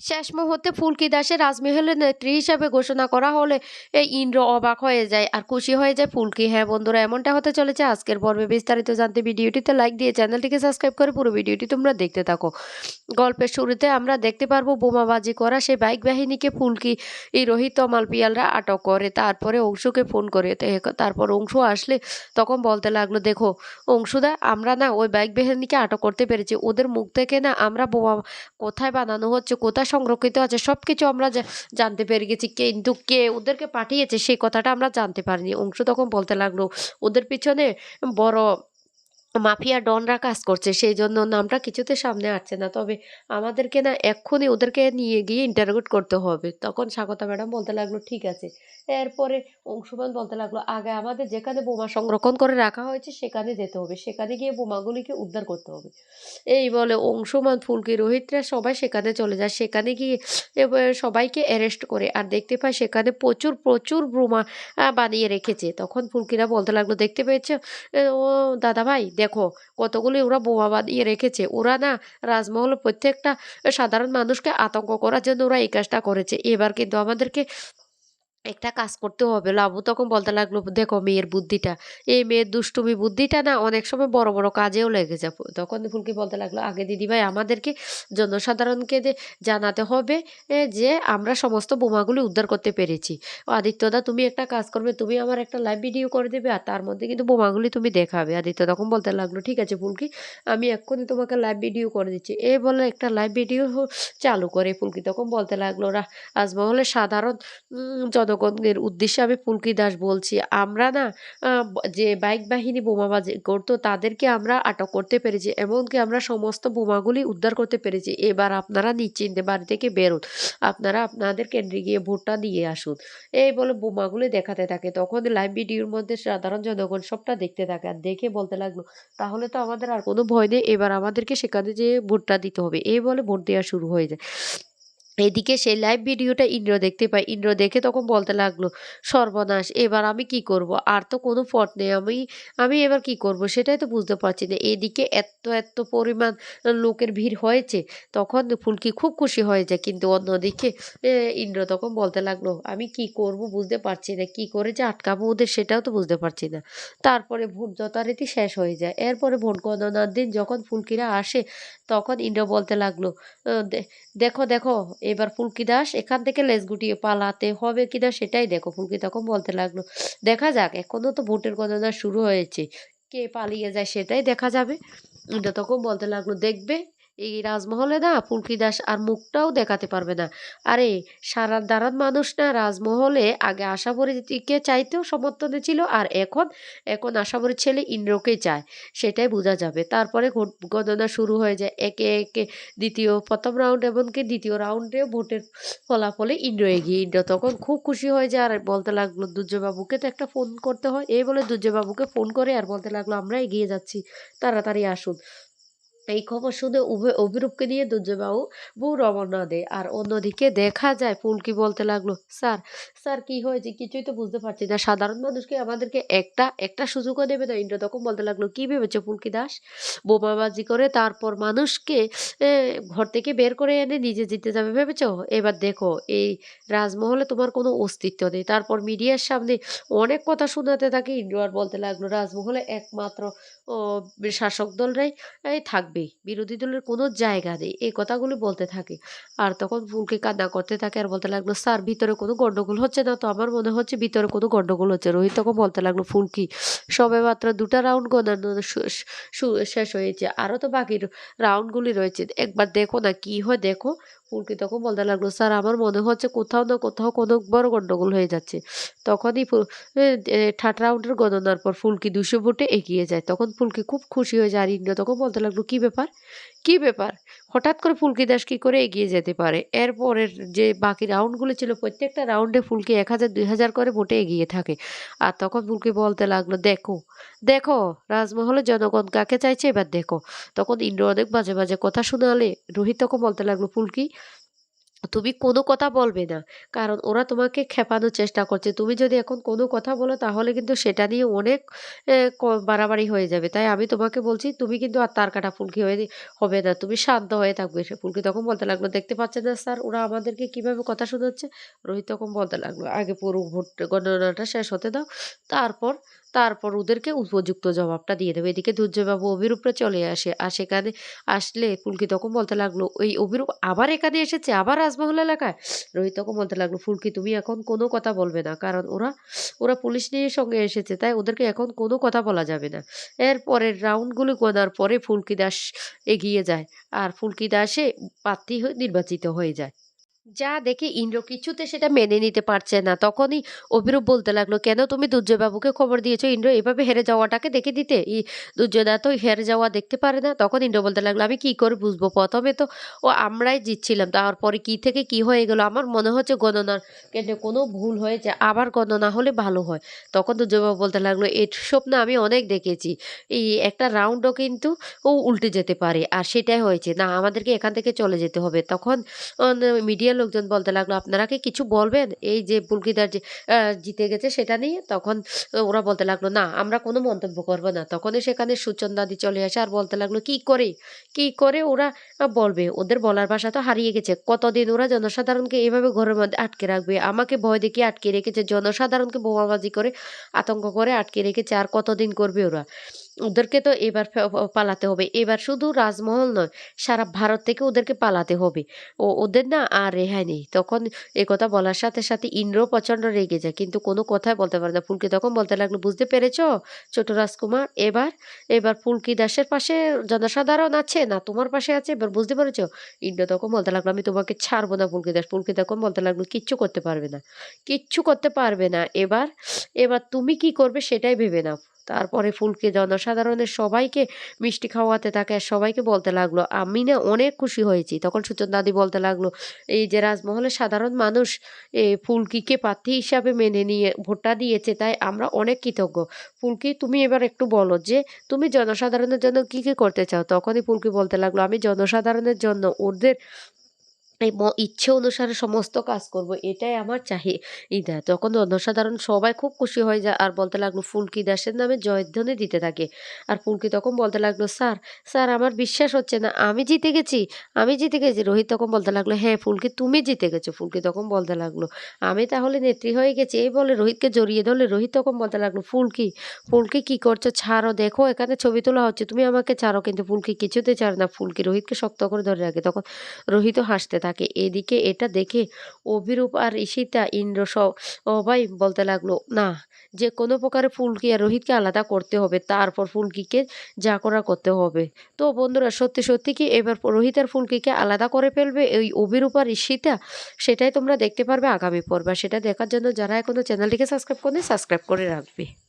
শেষ মুহূর্তে ফুলকি দাসে রাজমহলের নেত্রী হিসাবে ঘোষণা করা হলে এই ইন্দ্র অবাক হয়ে যায় আর খুশি হয়ে যায় ফুলকি। হ্যাঁ বন্ধুরা, এমনটা হতে চলেছে আজকের পর্বে। বিস্তারিত জানতে ভিডিওটিতে লাইক দিয়ে চ্যানেলটিকে সাবস্ক্রাইব করে পুরো ভিডিওটি তোমরা দেখতে থাকো। গল্পের শুরুতে আমরা দেখতে পারব বোমাবাজি করা সেই বাইক বাহিনীকে ফুলকি, এই রোহিত, তমাল পিয়ালরা আটক করে। তারপরে অংশুকে ফোন করে। তারপর অংশু আসলে তখন বলতে লাগল, দেখো, অংশুদা, আমরা না ওই বাইক বাহিনীকে আটক করতে পেরেছি। ওদের মুখ থেকে না আমরা বোমা কোথায় বানানো হচ্ছে কোথায় সংরক্ষিত আছে সব কিছু আমরা জানতে পেরে গেছি কিন্তু কে ওদেরকে পাঠিয়েছে, সেই কথাটা আমরা জানতে পারিনি। অংশু তখন বলতে লাগল, ওদের পিছনে বড় মাফিয়া ডনরা কাজ করছে সেই জন্য নামটা কিছুতে সামনে আসছে না। তবে আমাদেরকে না এক্ষুনি ওদেরকে নিয়ে গিয়ে ইন্টারোগেট করতে হবে। তখন স্বাগতা ম্যাডাম বলতে লাগল, ঠিক আছে। এরপরে অংশুমান বলতে লাগল, আগে আমাদের যেখানে বোমা সংরক্ষণ করে রাখা হয়েছে, সেখানে যেতে হবে। সেখানে গিয়ে বোমাগুলিকে উদ্ধার করতে হবে। এই বলে অংশুমান, ফুলকি, রোহিতরা সবাই সেখানে চলে যায়। সেখানে গিয়ে সবাইকে অ্যারেস্ট করে আর দেখতে পায় সেখানে প্রচুর প্রচুর বোমা বানিয়ে রেখেছে। তখন ফুলকিরা বলতে লাগল, দেখতে পেয়েছ? ও দাদা ভাই দেখো, কতগুলি ওরা বোমা বানিয়ে রেখেছে। ওরা না রাজমহল প্রত্যেকটা সাধারণ মানুষকে আতঙ্ক করার জন্য ওরা এই কাজটা করেছে। এবার কিন্তু আমাদেরকে একটা কাজ করতে হবে। লাবু তখন বলতে লাগল দেখো মেয়ের বুদ্ধিটা এই মেয়ের দুষ্টুমি বুদ্ধিটা না অনেক সময় বড় বড় কাজেও লেগে যাবে তখন ফুলকি বলতে লাগল আগে দিদিভাই আমাদেরকে জনসাধারণকে জানাতে হবে যে আমরা সমস্ত বোমাগুলি উদ্ধার করতে পেরেছি। আদিত্যদা তুমি একটা কাজ করবে তুমি আমার একটা লাইভ ভিডিও করে দেবে আর তার মধ্যে কিন্তু বোমাগুলি তুমি দেখাবে। আদিত্য তখন বলতে লাগল ঠিক আছে ফুলকি আমি এক্ষুনি তোমাকে লাইভ ভিডিও করে দিচ্ছি। এ বলে একটা লাইভ ভিডিও চালু করে ফুলকি তখন বলতে লাগল রাজমহলের সাধারণ উম, জনগণের উদ্দেশ্যে আমি পুলকি দাস বলছি। আমরা না যে বাইক বাহিনী বোমাবাজি করতো তাদেরকে আমরা আটক করতে পেরেছি। এমনকি আমরা সমস্ত বোমাগুলি উদ্ধার করতে পেরেছি। এবার আপনারা নিশ্চিন্তে বাড়ি থেকে বেরোন। আপনারা আপনাদের কেন্দ্রে গিয়ে ভোটটা দিয়ে আসুন। এই বলে বোমাগুলি দেখাতে থাকে। তখন লাইভ ভিডিওর মধ্যে সাধারণ জনগণ সবটা দেখতে থাকে। আর দেখে বলতে লাগল, তাহলে তো আমাদের আর কোনো ভয় নেই। এবার আমাদেরকে সেখানে যেয়ে ভোটটা দিতে হবে। এই বলে ভোট দেওয়া শুরু হয়ে যায়। এদিকে সেই লাইভ ভিডিওটা ইন্দ্র দেখতে পায়। ইন্দ্র দেখে তখন বলতে লাগল, সর্বনাশ, এবার আমি কি করব? আর তো কোনো পথ নেই, আমি আমি এবার কি করব? সেটাই তো বুঝতে পারছি না। এদিকে এত এত পরিমাণ লোকের ভিড় হয়েছে, তখন ফুলকি খুব খুশি হয়ে যায়। কিন্তু অন্যদিকে ইন্দ্র তখন বলতে লাগল, আমি কি করব বুঝতে পারছি না, কি করে যে আটকাবো ওদের সেটাও তো বুঝতে পারছি না। তারপরে ভোট যথারীতি শেষ হয়ে যায়। এরপরে ভোট গণনার দিন যখন ফুলকিরা আসে, তখন ইন্দ্র বলতে লাগল দেখো দেখো এবার ফুলকি দাস, এখান থেকে লেজ গুটিয়ে পালাতে হবে কিনা সেটাই দেখো। ফুলকি তখন বলতে লাগল, দেখা যাক এখনও তো ভোটের গণনা শুরু হয়েছে, কে পালিয়ে যায় সেটাই দেখা যাবে। এটা তখন বলতে লাগল, দেখবে এই রাজমহলে না ফুলকি দাস আর মুখটাও দেখাতে পারবে না। আরে, সারা দাঁড়ান মানুষ না রাজমহলে আগে আশাবরীকে চাইতেও সমর্থনে ছিল আর এখন এখন আশাবরীর ছেলে ইন্দ্রকেই চায়, সেটাই বোঝা যাবে। তারপরে ভোট গণনা শুরু হয়ে যায়। একে একে দ্বিতীয়, প্রথম রাউন্ড এমনকি দ্বিতীয় রাউন্ডে ভোটের ফলাফলে ইন্দ্র এগিয়ে। ইন্দ্র তখন খুব খুশি হয়ে যায় আর বলতে লাগল দুর্যবাবুকে তো একটা ফোন করতে হয়। এই বলে দুর্যবাবুকে ফোন করে আর বলতে লাগল, আমরা এগিয়ে যাচ্ছি। তাড়াতাড়ি আসুন। এই খবর শুনে অভিরূপকে নিয়ে দুর্যবাবু বউ রওনা দেয় আর অন্যদিকে দেখা যায় ফুলকি বলতে লাগল, স্যার স্যার, কি হয়েছে? কিছুই তো বুঝতে পারছি না। সাধারণ মানুষকে আমাদেরকে একটা একটা সুযোগও দেবে না। ইন্দ্র তখন বলতে লাগল, কি ভেবেছো ফুলকি দাস? বোমাবাজি করে তারপর মানুষকে ঘর থেকে বের করে এনে নিজে জিতে যাবে ভেবেছো? এবার দেখো, এই রাজমহলে তোমার কোনো অস্তিত্ব নেই। তারপর মিডিয়ার সামনে অনেক কথা শোনাতে থাকে ইন্দ্র। আর বলতে লাগল, রাজমহলে একমাত্র শাসক দলরাই এই থাকবে। বিরোধী দলের কোনো জায়গা নেই। এই কথাগুলি বলতে থাকে। আর তখন ফুলকে কান্না করতে থাকে আর বলতে লাগল, স্যার, ভিতরে কোনো গন্ডগোল হচ্ছে না? তো আমার মনে হচ্ছে ভিতরে কোনো গন্ডগোল হচ্ছে রোহিত তখন বলতে লাগল, ফুলকি সবে মাত্র দুটা রাউন্ড গণানো শেষ হয়েছে। আরও তো বাকি রাউন্ডগুলি রয়েছে। একবার দেখো না কি হয়, দেখো। ফুলকি তখন বলতে লাগল, স্যার, আমার মনে হচ্ছে কোথাও না কোথাও কোনো বড় গণ্ডগোল হয়ে যাচ্ছে। তখনই থার্ড রাউন্ডের গণনার পর ফুলকি দুশো ভোটে এগিয়ে যায়। তখন ফুলকি খুব খুশি হয়ে যায়, আর ইন্দ্র তখন বলতে লাগল, কী ব্যাপার? কি ব্যাপার? হঠাৎ করে ফুলকি দাস কি করে এগিয়ে যেতে পারে? এরপরের যে বাকি রাউন্ডগুলো ছিল, প্রত্যেকটা রাউন্ডে ফুলকি এক হাজার, দুই হাজার করে ভোটে এগিয়ে থাকে। আর তখন ফুলকি বলতে লাগল, দেখো দেখো, রাজমহলে জনগণ কাকে চাইছে এবার দেখো। তখন ইন্দ্র অনেক মাঝে মাঝে কথা শোনালে, রোহিত তখন বলতে লাগল, ফুলকি তুমি কোনো কথা বলবে না। কারণ ওরা তোমাকে খেপানোর চেষ্টা করছে। তুমি যদি এখন কোনো কথা বলো তাহলে কিন্তু সেটা নিয়ে অনেক বাড়াবাড়ি হয়ে যাবে। তাই আমি তোমাকে বলছি তুমি কিন্তু আর তার কাটা ফুলকি হয়ে হবে না। তুমি শান্ত হয়ে থাকবে। সে ফুলকি তখন বলতে লাগল, "দেখতে পাচ্ছে না স্যার ওরা আমাদেরকে কীভাবে কথা শোনাচ্ছে?" রোহিত তখন বলতে লাগল, "আগে পুরো ভোট গণনাটা শেষ হতে দাও। তারপর তারপর ওদেরকে উপযুক্ত জবাবটা দিয়ে দেবে।" এদিকে দুর্জয়বাবু অভিরূপরা চলে আসে। আর সেখানে আসলে ফুলকি তখন বলতে লাগল, "ওই অভিরূপ আবার এখানে এসেছে? আবার রাজমহল এলাকায়?" রোহিত তখন বলতে লাগল, "ফুলকি তুমি এখন কোনো কথা বলবে না। কারণ ওরা ওরা পুলিশ নিয়ে সঙ্গে এসেছে। তাই ওদেরকে এখন কোনো কথা বলা যাবে না।" এর পরের রাউন্ডগুলো গোনার পরে ফুলকি দাস এগিয়ে যায়। আর ফুলকি দাসে প্রার্থী নির্বাচিত হয়ে যায়। যা দেখে ইন্দ্র কিছুতে সেটা মেনে নিতে পারছে না। তখনই অভিরূপ বলতে লাগল, "কেন তুমি দুর্জয়বাবুকে খবর দিয়েছ ইন্দ্র এভাবে হেরে যাওয়াটাকে দেখে দিতে? ই দুর্জয়দা তো হেরে যাওয়া দেখতে পারে না।" তখন ইন্দ্র বলতে লাগল, "আমি কি করে বুঝব? প্রথমে তো ও আমরাই জিতছিলাম। তারপরে কি থেকে কি হয়ে গেল? আমার মনে হচ্ছে গণনার কেন্দ্রে কোনো ভুল হয়েছে। আবার গণনা হলে ভালো হয়।" তখন দুর্জয়বাবু বলতে লাগল, "এসব না আমি অনেক দেখেছি। এই একটা রাউন্ডও কিন্তু ও উল্টে যেতে পারে। আর সেটাই হয়েছে। না আমাদেরকে এখান থেকে চলে যেতে হবে।" তখন অন মিডিয়ার লোকজন বলতে লাগল, "আপনারা কি কিছু বলবেন? এই যে বুলকিদার যে জিতে গেছে সেটা নিয়ে?" তখন ওরা বলতে লাগল, "না, আমরা কোনো মন্তব্য করব না।" তখনই সেখানে সুচন্দাদি চলে আসে আর বলতে লাগল, "কি করে? কি করে ওরা বলবে? ওদের বলার ভাষা তো হারিয়ে গেছে। কতদিন ওরা জনসাধারণকে এভাবে ঘরের মধ্যে আটকে রাখবে? আমাকে ভয় দেখিয়ে আটকে রেখেছে। জনসাধারণকে বোমাবাজি করে, আতঙ্ক করে আটকে রেখেছে। আর কতদিন করবে ওরা? ওদেরকে তো এবার পালাতে হবে। এবার শুধু রাজমহল নয়, সারা ভারত থেকে ওদেরকে পালাতে হবে। ও ওদের না আর রেহাই নেই। তখন একথা বলার সাথে, সাথে ইন্দ্র প্রচণ্ড রেগে যায়। কিন্তু কোনো কথাই বলতে পারে না। ফুলকি তখন বলতে লাগল, "বুঝতে পেরেছ ছোট রাজকুমার? এবার, এবার ফুলকি দাসের পাশে জনসাধারণ আছে না তোমার পাশে আছে? এবার বুঝতে পেরেছ?" ইন্দ্র তখন বলতে লাগল, "আমি তোমাকে ছাড়বো না ফুলকি দাস।" ফুলকি তখন বলতে লাগল, "কিচ্ছু করতে পারবে না। কিচ্ছু করতে পারবে না। এবার, এবার তুমি কি করবে সেটাই ভেবে নাও।" তারপরে ফুলকি জনসাধারণের সবাইকে মিষ্টি খাওয়াতে আর সবাইকে বলতে লাগল, "আমি না অনেক খুশি হয়েছি।" তখন সুচন দাদি বলতে লাগল, "এই যে রাজমহলের সাধারণ মানুষ এ ফুলকিকে প্রার্থী হিসাবে মেনে নিয়ে ভোটটা দিয়েছে তাই আমরা অনেক কৃতজ্ঞ। ফুলকি তুমি এবার একটু বলো যে তুমি জনসাধারণের জন্য কি, কি করতে চাও?" তখনই ফুলকি বলতে লাগল, "আমি জনসাধারণের জন্য ওদের ইচ্ছে অনুসারে সমস্ত কাজ করব। এটাই আমার চাহিদা। তখন জনসাধারণ সবাই খুব খুশি হয়ে যায় আর বলতে লাগল ফুলকি দাসের নামে জয়ধ্বনি দিতে থাকে। আর ফুলকি তখন বলতে লাগল, "স্যার, স্যার আমার বিশ্বাস হচ্ছে না। আমি জিতে গেছি, আমি জিতে গেছি।" রোহিত তখন বলতে লাগল, "হ্যাঁ ফুলকি তুমি জিতে গেছো।" ফুলকি তখন বলতে লাগল, "আমি তাহলে নেত্রী হয়ে গেছি।" এই বলে রোহিতকে জড়িয়ে ধরলে রোহিত তখন বলতে লাগল, "ফুলকি, ফুলকি কি করছ? ছাড়ো। দেখো এখানে ছবি তোলা হচ্ছে। তুমি আমাকে ছাড়ো।" কিন্তু ফুলকি কিছুতে ছাড়ে না। ফুলকি রোহিতকে শক্ত করে ধরে রাখে। তখন রোহিতও হাসতে থাকে। এদিকে এটা দেখে অভিরূপ আর ঈশিতা, ইন্দ্র সবাই বলতে লাগল, "না, যে কোনো প্রকারে ফুলকি আর রোহিতকে আলাদা করতে হবে। তারপর ফুলকিকে যা করা করতে হবে।" তো বন্ধুরা সত্যি, সত্যি কি এবার রোহিত আর ফুলকিকে আলাদা করে ফেলবে এই অভিরূপ আর ঈশিতা? সেটাই তোমরা দেখতে পারবে আগামী পর্বে। সেটা দেখার জন্য যারা এখনও চ্যানেলটিকে সাবস্ক্রাইব করেনি সাবস্ক্রাইব করে রাখবে।